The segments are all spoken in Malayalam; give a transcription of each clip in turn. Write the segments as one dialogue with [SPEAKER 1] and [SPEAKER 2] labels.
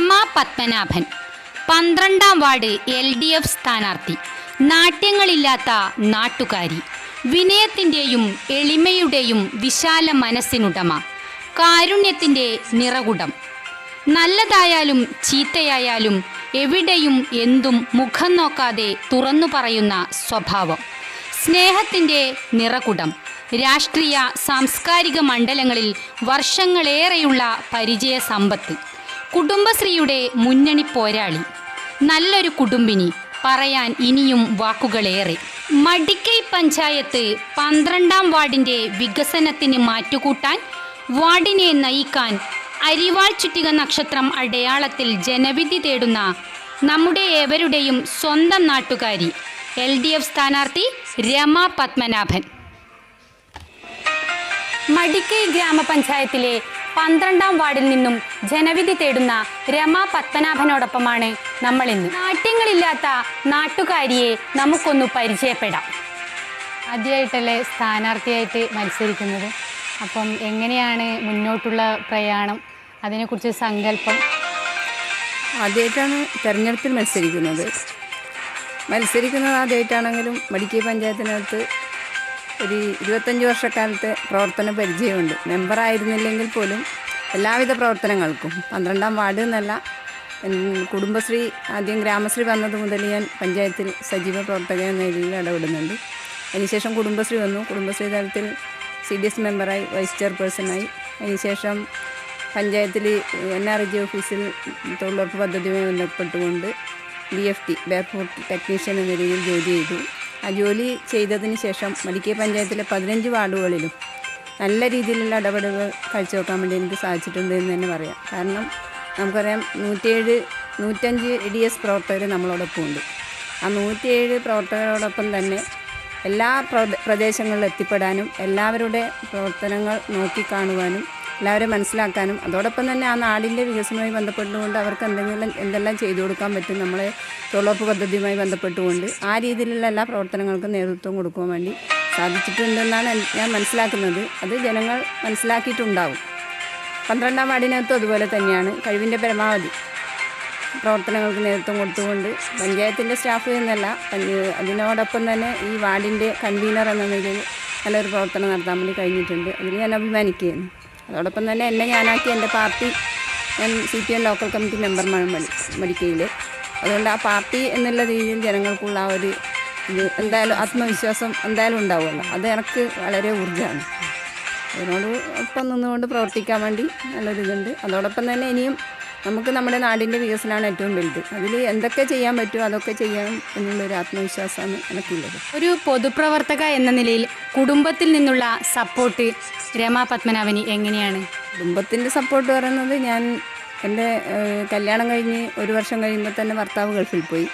[SPEAKER 1] പത്മനാഭൻ. പന്ത്രണ്ടാം വാർഡ് എൽ ഡി എഫ് സ്ഥാനാർത്ഥി. നാട്യങ്ങളില്ലാത്ത നാട്ടുകാരി. വിനയത്തിന്റെയും എളിമയുടെയും വിശാല മനസ്സിനുടമ. കാരുണ്യത്തിന്റെ നിറകുടം. നല്ലതായാലും ചീത്തയായാലും എവിടെയും എന്തും മുഖം നോക്കാതെ തുറന്നു പറയുന്ന സ്വഭാവം. സ്നേഹത്തിന്റെ നിറകുടം. രാഷ്ട്രീയ സാംസ്കാരിക മണ്ഡലങ്ങളിൽ വർഷങ്ങളേറെയുള്ള പരിചയ സമ്പത്ത്. കുടുംബശ്രീയുടെ മുന്നണി പോരാളി. നല്ലൊരു കുടുംബിനി പറയാൻ ഇനിയും വാക്കുകളേറെ. മടിക്കൈ പഞ്ചായത്ത് പന്ത്രണ്ടാം വാർഡിന്റെ വികസനത്തിന് മാറ്റുകൂട്ടാൻ വാർഡിനെ നയിക്കാൻ അരിവാൾ ചുറ്റിക നക്ഷത്രം അടയാളത്തിൽ ജനവിധി തേടുന്ന നമ്മുടെ ഏവരുടെയും സ്വന്തം നാട്ടുകാരി എൽ ഡി എഫ് സ്ഥാനാർത്ഥി രമ പത്മനാഭൻ. മടിക്കൈ ഗ്രാമപഞ്ചായത്തിലെ പന്ത്രണ്ടാം വാർഡിൽ നിന്നും ജനവിധി തേടുന്ന രമ പത്മനാഭനോടൊപ്പമാണ് നമ്മൾ ഇന്ന് നാട്യങ്ങളില്ലാത്ത നാട്ടുകാരിയെ നമുക്കൊന്ന് പരിചയപ്പെടാം. ആദ്യമായിട്ടല്ലേ സ്ഥാനാർത്ഥിയായിട്ട് മത്സരിക്കുന്നത്. അപ്പം എങ്ങനെയാണ് മുന്നോട്ടുള്ള പ്രയാണം? അതിനെക്കുറിച്ച് സങ്കല്പം?
[SPEAKER 2] ആദ്യമായിട്ടാണ് തെരഞ്ഞെടുപ്പിൽ മത്സരിക്കുന്നത്. മത്സരിക്കുന്നത് ആദ്യമായിട്ടാണെങ്കിലും മടിക്കൈ പഞ്ചായത്തിനകത്ത് ഒരു ഇരുപത്തഞ്ച് വർഷക്കാലത്തെ പ്രവർത്തന പരിചയമുണ്ട്. മെമ്പറായിരുന്നില്ലെങ്കിൽ പോലും എല്ലാവിധ പ്രവർത്തനങ്ങൾക്കും പന്ത്രണ്ടാം വാർഡ് എന്നല്ല കുടുംബശ്രീ ആദ്യം ഗ്രാമശ്രീ വന്നത് മുതൽ ഞാൻ പഞ്ചായത്തിൽ സജീവ പ്രവർത്തക എന്ന രീതിയിൽ ഇടപെടുന്നുണ്ട്. അതിനുശേഷം കുടുംബശ്രീ വന്നു. കുടുംബശ്രീ തലത്തിൽ സി ഡി എസ് മെമ്പറായി വൈസ് ചെയർപേഴ്സണായി അതിനുശേഷം പഞ്ചായത്തിൽ എൻ ആർ ജി ഓഫീസിൽ തൊഴിലുറപ്പ് പദ്ധതിയുമായി ബന്ധപ്പെട്ടുകൊണ്ട് B F T Beypore technician എന്ന രീതിയിൽ ജോലി ചെയ്തു. ജോലി ചെയ്തതിന് ശേഷം മടിക്കൈ പഞ്ചായത്തിലെ പതിനഞ്ച് വാർഡുകളിലും നല്ല രീതിയിലുള്ള ഇടപെടലുകൾ കാഴ്ചവെക്കാൻ വേണ്ടി എനിക്ക് സാധിച്ചിട്ടുണ്ട് എന്ന് തന്നെ പറയാം. കാരണം നമുക്കറിയാം നൂറ്റിയേഴ് നൂറ്റഞ്ച് ഡി എസ് പ്രവർത്തകർ നമ്മളോടൊപ്പം ഉണ്ട്. ആ നൂറ്റിയേഴ് പ്രവർത്തകരോടൊപ്പം തന്നെ എല്ലാ പ്രദേശങ്ങളിലെത്തിപ്പെടാനും എല്ലാവരുടെ പ്രവർത്തനങ്ങൾ നോക്കിക്കാണുവാനും എല്ലാവരെയും മനസ്സിലാക്കാനും അതോടൊപ്പം തന്നെ ആ നാടിന്റെ വികസനവുമായി ബന്ധപ്പെട്ടുകൊണ്ട് അവർക്ക് എന്തെങ്കിലും എന്തെല്ലാം ചെയ്തു കൊടുക്കാൻ പറ്റും നമ്മളെ തൊഴിലുറപ്പ് പദ്ധതിയുമായി ബന്ധപ്പെട്ടുകൊണ്ട് ആ രീതിയിലുള്ള എല്ലാ പ്രവർത്തനങ്ങൾക്കും നേതൃത്വം കൊടുക്കുവാൻ വേണ്ടി സാധിച്ചിട്ടുണ്ടെന്നാണ് ഞാൻ മനസ്സിലാക്കുന്നത്. അത് ജനങ്ങൾ മനസ്സിലാക്കിയിട്ടുണ്ടാവും. പന്ത്രണ്ടാം വാർഡിനകത്തും അതുപോലെ തന്നെയാണ്. കഴിവിന്റെ പരമാവധി പ്രവർത്തനങ്ങൾക്ക് നേതൃത്വം കൊടുത്തുകൊണ്ട് പഞ്ചായത്തിന്റെ സ്റ്റാഫ് എന്നല്ല അതിനോടൊപ്പം തന്നെ ഈ വാർഡിന്റെ കൺവീനർ എന്ന നിലയിൽ നല്ലൊരു പ്രവർത്തനം നടത്താൻ വേണ്ടി കഴിഞ്ഞിട്ടുണ്ട്. അതിൽ ഞാൻ അഭിമാനിക്കുകയാണ്. അതോടൊപ്പം തന്നെ എന്നെ ഞാനാക്കി എന്റെ പാർട്ടി ഞാൻ C P M local committee മെമ്പർമാണ് മടി മടിക്കയിൽ അതുകൊണ്ട് ആ പാർട്ടി എന്നുള്ള രീതിയിൽ ജനങ്ങൾക്കുള്ള ആ ഒരു ഇത് എന്തായാലും ആത്മവിശ്വാസം എന്തായാലും ഉണ്ടാവുമല്ലോ. അത് എനിക്ക് വളരെ ഊർജമാണ്. അതിനോട് ഒപ്പം നിന്നുകൊണ്ട് പ്രവർത്തിക്കാൻ വേണ്ടി നല്ലൊരിതുണ്ട്. അതോടൊപ്പം തന്നെ ഇനിയും നമുക്ക് നമ്മുടെ നാടിന്റെ വികസനമാണ് ഏറ്റവും വലുത്. അതിൽ എന്തൊക്കെ ചെയ്യാൻ പറ്റുമോ അതൊക്കെ ചെയ്യാം എന്നുള്ളൊരു ആത്മവിശ്വാസമാണ് എനിക്കുള്ളത്.
[SPEAKER 1] ഒരു പൊതുപ്രവർത്തക എന്ന നിലയിൽ കുടുംബത്തിൽ നിന്നുള്ള സപ്പോർട്ട് രമ പത്മനാഭന് എങ്ങനെയാണ്?
[SPEAKER 2] കുടുംബത്തിന്റെ സപ്പോർട്ട് പറയുന്നത് ഞാൻ എന്റെ കല്യാണം കഴിഞ്ഞ് ഒരു വർഷം കഴിയുമ്പോൾ തന്നെ ഭർത്താവ് ഗൾഫിൽ പോയി.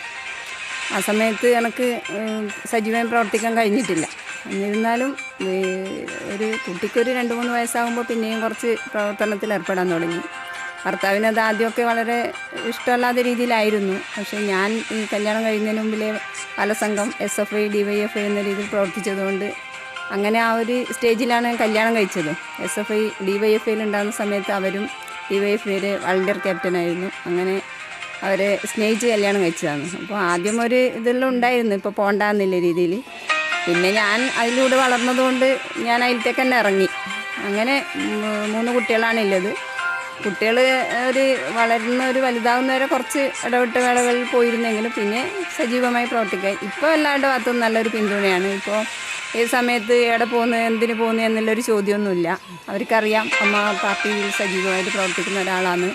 [SPEAKER 2] ആ സമയത്ത് എനിക്ക് സജീവം സജീവമായി പ്രവർത്തിക്കാൻ കഴിഞ്ഞിട്ടില്ല. എന്നിരുന്നാലും ഒരു കുട്ടിക്കൊരു രണ്ട് മൂന്ന് വയസ്സാകുമ്പോൾ പിന്നെയും കുറച്ച് പ്രവർത്തനത്തിൽ ഏർപ്പെടാൻ തുടങ്ങി. ഭർത്താവിന് അത് ആദ്യമൊക്കെ വളരെ ഇഷ്ടമല്ലാത്ത രീതിയിലായിരുന്നു. പക്ഷേ ഞാൻ ഈ കല്യാണം കഴിയുന്നതിന് മുമ്പിലെ Balasangham S F I D Y F I എന്ന രീതിയിൽ പ്രവർത്തിച്ചതുകൊണ്ട് അങ്ങനെ ആ ഒരു സ്റ്റേജിലാണ് കല്യാണം കഴിച്ചത്. S F I D Y F ഐയിൽ ഉണ്ടാകുന്ന സമയത്ത് അവരും ഡി വൈ എഫ് ഐയിലെ വളണ്ടിയർ ക്യാപ്റ്റനായിരുന്നു അങ്ങനെ അവരെ സ്നേഹിച്ച് കല്യാണം കഴിച്ചതാണ്. അപ്പോൾ ആദ്യം ഒരു ഇതെല്ലാം ഉണ്ടായിരുന്നു. ഇപ്പോൾ പോണ്ടെന്നില്ല രീതിയിൽ. പിന്നെ ഞാൻ അതിലൂടെ വളർന്നതുകൊണ്ട് ഞാൻ അതിലത്തേക്ക് തന്നെ ഇറങ്ങി. അങ്ങനെ മൂന്ന് കുട്ടികളാണ് ഉള്ളത്. കുട്ടികൾ ഒരു വളരുന്ന ഒരു വലുതാവുന്നവരെ കുറച്ച് ഇടവിട്ട വേളകളിൽ പോയിരുന്നെങ്കിലും പിന്നെ സജീവമായി പ്രവർത്തിക്കുക ഇപ്പോൾ എല്ലാവരുടെ ഭാഗത്തും നല്ലൊരു പിന്തുണയാണ്. ഇപ്പോൾ ഏത് സമയത്ത് എവിടെ പോകുന്നു എന്തിനു പോകുന്നു എന്നുള്ളൊരു ചോദ്യമൊന്നുമില്ല. അവർക്കറിയാം അമ്മ പാർട്ടിയിൽ സജീവമായിട്ട് പ്രവർത്തിക്കുന്ന ഒരാളാണ്.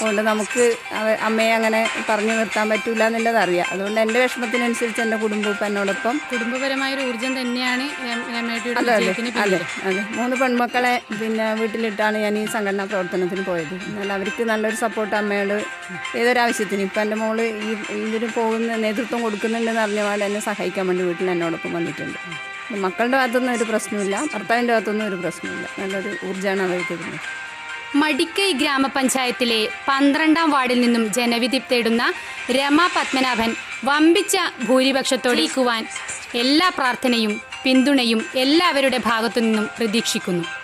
[SPEAKER 2] അതുകൊണ്ട് നമുക്ക് അമ്മയെ അങ്ങനെ പറഞ്ഞു നിർത്താൻ പറ്റില്ല എന്നുള്ളത് അറിയാം അതുകൊണ്ട് എന്റെ വിഷമത്തിനനുസരിച്ച് എന്റെ കുടുംബം എന്നോടൊപ്പം
[SPEAKER 1] കുടുംബപരമായ ഒരു ഊർജം തന്നെയാണ്
[SPEAKER 2] അതെ അതെ അതെ മൂന്ന് പെൺമക്കളെ പിന്നെ വീട്ടിലിട്ടാണ് ഞാൻ ഈ സംഘടനാ പ്രവർത്തനത്തിന് പോയത്. എന്നാൽ അവർക്ക് നല്ലൊരു സപ്പോർട്ട് അമ്മയോട് ഏതൊരാവശ്യത്തിന്. ഇപ്പം എന്റെ മോൾ ഈ ഇതിന് പോകുന്ന നേതൃത്വം കൊടുക്കുന്നുണ്ടെന്ന് അറിഞ്ഞപാട് എന്നെ സഹായിക്കാൻ വേണ്ടി വീട്ടിൽ എന്നോടൊപ്പം വന്നിട്ടുണ്ട്. മക്കളുടെ ഭാഗത്തൊന്നും ഒരു പ്രശ്നമില്ല ഭർത്താവിന്റെ ഭാഗത്തൊന്നും ഒരു പ്രശ്നമില്ല. നല്ലൊരു ഊർജമാണ് അവർ തരുന്നത്.
[SPEAKER 1] മടിക്കൈ ഗ്രാമപഞ്ചായത്തിലെ പന്ത്രണ്ടാം വാർഡിൽ നിന്നും ജനവിധി തേടുന്ന രമ പത്മനാഭൻ വമ്പിച്ച ഭൂരിപക്ഷത്തോടെ എല്ലാ പ്രാർത്ഥനയും പിന്തുണയും എല്ലാവരുടെ ഭാഗത്തു നിന്നും പ്രതീക്ഷിക്കുന്നു.